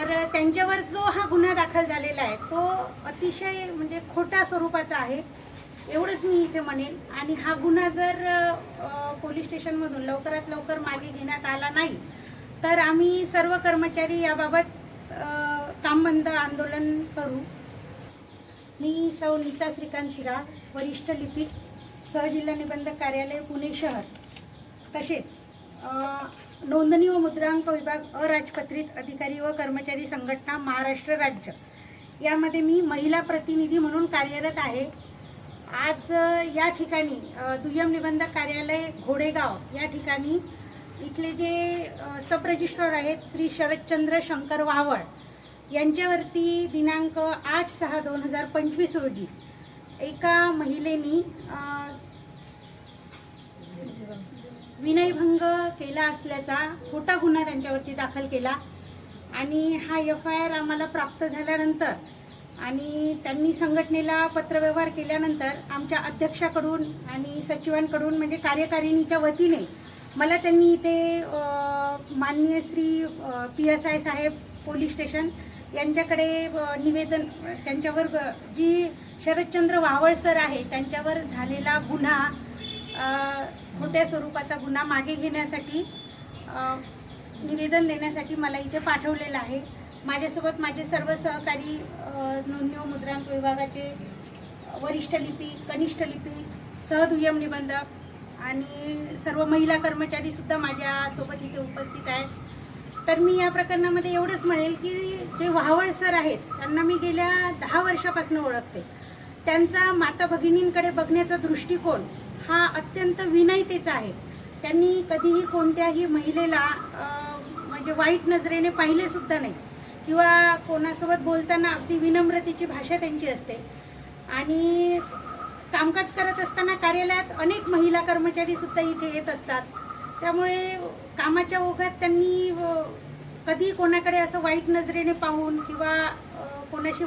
तर त्यांच्यावर जो हा गुन्हा दाखल झालेला आहे तो अतिशय म्हणजे खोटा स्वरूपाचा आहे एवढंच मी इथे म्हणेन. आणि हा गुन्हा जर पोलीस स्टेशनमधून लवकरात लवकर मागे घेण्यात आला नाही तर आम्ही सर्व कर्मचारी याबाबत काम कामबंद आंदोलन करू. मी सौ नीता श्रीकांत शिराळ वरिष्ठ लिपिक सहजिल्हा निबंधक कार्यालय पुणे शहर. तसेच नोंदणी व मुद्रांक विभाग अराजपत्रित अधिकारी व कर्मचारी संघटना महाराष्ट्र राज्य. यामध्ये मी महिला प्रतिनिधी म्हणून कार्यरत आहे. आज या ठिकाणी दुय्यम निबंधक कार्यालय घोडेगाव या ठिकाणी इथले जे सब रजिस्ट्रार आहेत श्री शरदचंद्र शंकर वावळ यांच्यावरती दिनांक आठ सहा दोन हजार पंचवीस रोजी एका महिलेनी विनयभंग केला असल्याचा खोटा गुन्हा त्यांच्यावरती दाखल केला. आणि हा एफ आय आर आम्हाला प्राप्त झाल्यानंतर आणि त्यांनी संघटनेला पत्रव्यवहार केल्यानंतर आमच्या अध्यक्षाकडून आणि सचिवांकडून म्हणजे कार्यकारिणीच्या वतीने मला त्यांनी इथे माननीय श्री पी एस आय साहेब पोलीस स्टेशन यांच्याकडे निवेदन त्यांच्यावर ग- जी शरदचंद्र वावळ सर आहे त्यांच्यावर झालेला गुन्हा खोट्या स्वरूपाचा गुन्हा मागे घेण्यासाठी निवेदन देण्यासाठी मला इथे पाठवलेलं आहे. माझ्यासोबत माझे सर्व सहकारी नोंदणी व मुद्रांक विभागाचे वरिष्ठ लिपिक कनिष्ठ लिपिक सहदुय्यम निबंधक आणि सर्व महिला कर्मचारी सुद्धा माझ्यासोबत इथे उपस्थित आहेत. तर मी या प्रकरणामध्ये एवढंच म्हणेल की जे वाहवळ सर आहेत त्यांना मी गेल्या दहा वर्षापासून ओळखते. त्यांचा माता भगिनींकडे बघण्याचा दृष्टिकोन हा अत्यंत विनयतेचा आहे. त्यांनी कधीही कोणत्याही महिलेला म्हणजे वाईट नजरेने पाहिले सुद्धा नाही. किंवा कोणासोबत बोलताना अगदी विनम्रतेची भाषा त्यांची असते. आणि कामकाज करत असताना कार्यालयात अनेक महिला कर्मचारी सुद्धा इथे येत असतात. त्यामुळे कामाच्या ओघात त्यांनी कधी कोणाकडे असं वाईट नजरेने पाहून किंवा कोणाशी